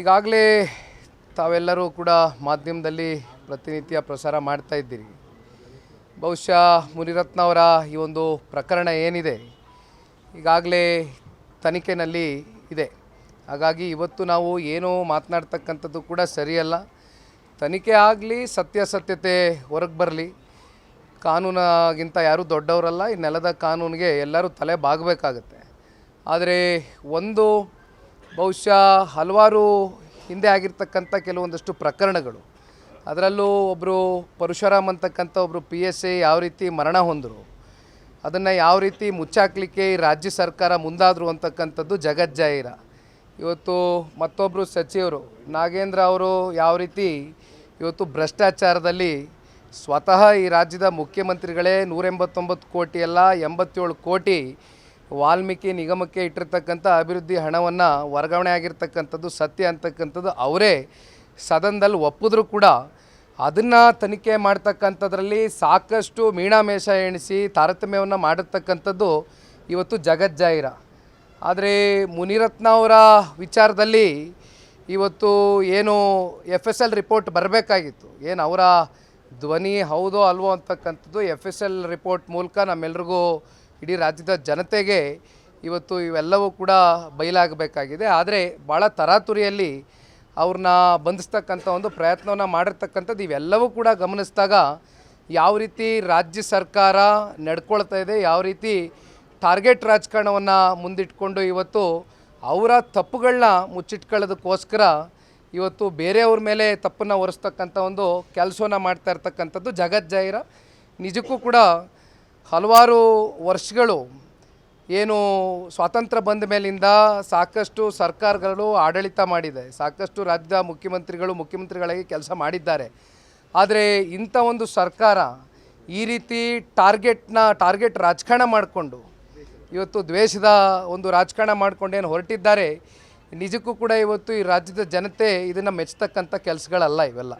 ಈಗಾಗಲೇ ತಾವೆಲ್ಲರೂ ಕೂಡ ಮಾಧ್ಯಮದಲ್ಲಿ ಪ್ರತಿನಿತ್ಯ ಪ್ರಸಾರ ಮಾಡ್ತಾ ಇದ್ದೀರಿ. ಬಹುಶಃ ಮುನಿರತ್ನ ಅವರ ಈ ಒಂದು ಪ್ರಕರಣ ಏನಿದೆ? ಈಗಾಗಲೇ ತನಿಖೆನಲ್ಲಿ ಇದೆ. ಹಾಗಾಗಿ ಇವತ್ತು ನಾವು ಏನು ಮಾತನಾಡ್ತಕ್ಕಂಥದ್ದು ಕೂಡ ಸರಿಯಲ್ಲ. ತನಿಖೆ ಆಗಲಿ, ಸತ್ಯಾಸತ್ಯತೆ ಹೊರಗೆ ಬರಲಿ. ಕಾನೂನಾಗಿಂತ ಯಾರೂ ದೊಡ್ಡವರಲ್ಲ, ಈ ನೆಲದ ಕಾನೂನಿಗೆ ಎಲ್ಲರೂ ತಲೆ ಬಾಗಬೇಕಾಗತ್ತೆ. ಆದರೆ ಒಂದು ಬಹುಶಃ ಹಲವಾರು ಹಿಂದೆ ಆಗಿರ್ತಕ್ಕಂಥ ಕೆಲವೊಂದಷ್ಟು ಪ್ರಕರಣಗಳು. ಅದರಲ್ಲೂ ಒಬ್ಬರು ಪರಶುರಾಮ್ ಅಂತಕ್ಕಂಥ ಒಬ್ಬರು ಪಿ ಎಸ್ ಐ ಯಾವ ರೀತಿ ಮರಣ ಹೊಂದರು, ಅದನ್ನು ಯಾವ ರೀತಿ ಮುಚ್ಚಾಕ್ಲಿಕ್ಕೆ ರಾಜ್ಯ ಸರ್ಕಾರ ಮುಂದಾದರು ಅಂತಕ್ಕಂಥದ್ದು ಜಗಜ್ಜಾಹಿರ ಇವತ್ತು ಮತ್ತೊಬ್ಬರು ಸಚಿವರು ನಾಗೇಂದ್ರ ಅವರು ಯಾವ ರೀತಿ ಇವತ್ತು ಭ್ರಷ್ಟಾಚಾರದಲ್ಲಿ ಸ್ವತಃ ಈ ರಾಜ್ಯದ ಮುಖ್ಯಮಂತ್ರಿಗಳೇ ನೂರ ಎಂಬತ್ತೊಂಬತ್ತು ಕೋಟಿ ಅಲ್ಲ ಎಂಬತ್ತೇಳು ಕೋಟಿ ವಾಲ್ಮೀಕಿ ನಿಗಮಕ್ಕೆ ಇಟ್ಟಿರ್ತಕ್ಕಂಥ ಅಭಿವೃದ್ಧಿ ಹಣವನ್ನು ವರ್ಗಾವಣೆ ಆಗಿರ್ತಕ್ಕಂಥದ್ದು ಸತ್ಯ ಅಂತಕ್ಕಂಥದ್ದು ಅವರೇ. ಸದನದಲ್ಲಿ ಒಪ್ಪಿದ್ರೂ ಕೂಡ ಅದನ್ನು ತನಿಖೆ ಮಾಡ್ತಕ್ಕಂಥದ್ರಲ್ಲಿ ಸಾಕಷ್ಟು ಮೀಣಾಮೇಷ ಎಣಿಸಿ ತಾರತಮ್ಯವನ್ನು ಮಾಡಿರ್ತಕ್ಕಂಥದ್ದು ಇವತ್ತು ಜಗಜ್ಜಾಹಿರ ಆದರೆ ಮುನಿರತ್ನ ಅವರ ವಿಚಾರದಲ್ಲಿ ಇವತ್ತು ಏನು ಎಫ್ ಎಸ್ ಎಲ್ ರಿಪೋರ್ಟ್ ಬರಬೇಕಾಗಿತ್ತು. ಏನು ಅವರ ಧ್ವನಿ ಹೌದೋ ಅಲ್ವೋ ಅಂತಕ್ಕಂಥದ್ದು ಎಫ್ ಎಸ್ ಎಲ್ ರಿಪೋರ್ಟ್ ಮೂಲಕ ನಮ್ಮೆಲ್ರಿಗೂ ಇಡೀ ರಾಜ್ಯದ ಜನತೆಗೆ ಇವತ್ತು ಇವೆಲ್ಲವೂ ಕೂಡ ಬಯಲಾಗಬೇಕಾಗಿದೆ. ಆದರೆ ಭಾಳ ತರಾತುರಿಯಲ್ಲಿ ಅವ್ರನ್ನ ಬಂಧಿಸ್ತಕ್ಕಂಥ ಒಂದು ಪ್ರಯತ್ನವನ್ನು ಮಾಡಿರ್ತಕ್ಕಂಥದ್ದು ಇವೆಲ್ಲವೂ ಕೂಡ ಗಮನಿಸಿದಾಗ ಯಾವ ರೀತಿ ರಾಜ್ಯ ಸರ್ಕಾರ ನಡ್ಕೊಳ್ತಾ ಇದೆ, ಯಾವ ರೀತಿ ಟಾರ್ಗೆಟ್ ರಾಜಕಾರಣವನ್ನು ಮುಂದಿಟ್ಕೊಂಡು ಇವತ್ತು ಅವರ ತಪ್ಪುಗಳನ್ನ ಮುಚ್ಚಿಟ್ಕೊಳ್ಳೋದಕ್ಕೋಸ್ಕರ ಇವತ್ತು ಬೇರೆಯವ್ರ ಮೇಲೆ ತಪ್ಪನ್ನು ಒರೆಸ್ತಕ್ಕಂಥ ಒಂದು ಕೆಲಸವನ್ನು ಮಾಡ್ತಾ ಇರ್ತಕ್ಕಂಥದ್ದು ಜಗಜ್ಜಾಹಿರ ನಿಜಕ್ಕೂ ಕೂಡ ಹಲವಾರು ವರ್ಷಗಳು ಏನು ಸ್ವಾತಂತ್ರ್ಯ ಬಂದ ಮೇಲಿಂದ ಸಾಕಷ್ಟು ಸರ್ಕಾರಗಳು ಆಡಳಿತ ಮಾಡಿದೆ. ಸಾಕಷ್ಟು ರಾಜ್ಯದ ಮುಖ್ಯಮಂತ್ರಿಗಳು ಮುಖ್ಯಮಂತ್ರಿಗಳಾಗಿ ಕೆಲಸ ಮಾಡಿದ್ದಾರೆ. ಆದರೆ ಇಂಥ ಒಂದು ಸರ್ಕಾರ ಈ ರೀತಿ ಟಾರ್ಗೆಟ್ನ ಟಾರ್ಗೆಟ್ ರಾಜಕಾರಣ ಮಾಡಿಕೊಂಡು, ಇವತ್ತು ದ್ವೇಷದ ಒಂದು ರಾಜಕಾರಣ ಮಾಡಿಕೊಂಡು ಏನು ಹೊರಟಿದ್ದಾರೆ, ನಿಜಕ್ಕೂ ಕೂಡ ಇವತ್ತು ಈ ರಾಜ್ಯದ ಜನತೆ ಇದನ್ನು ಮೆಚ್ಚತಕ್ಕಂಥ ಕೆಲಸಗಳಲ್ಲ ಇವೆಲ್ಲ.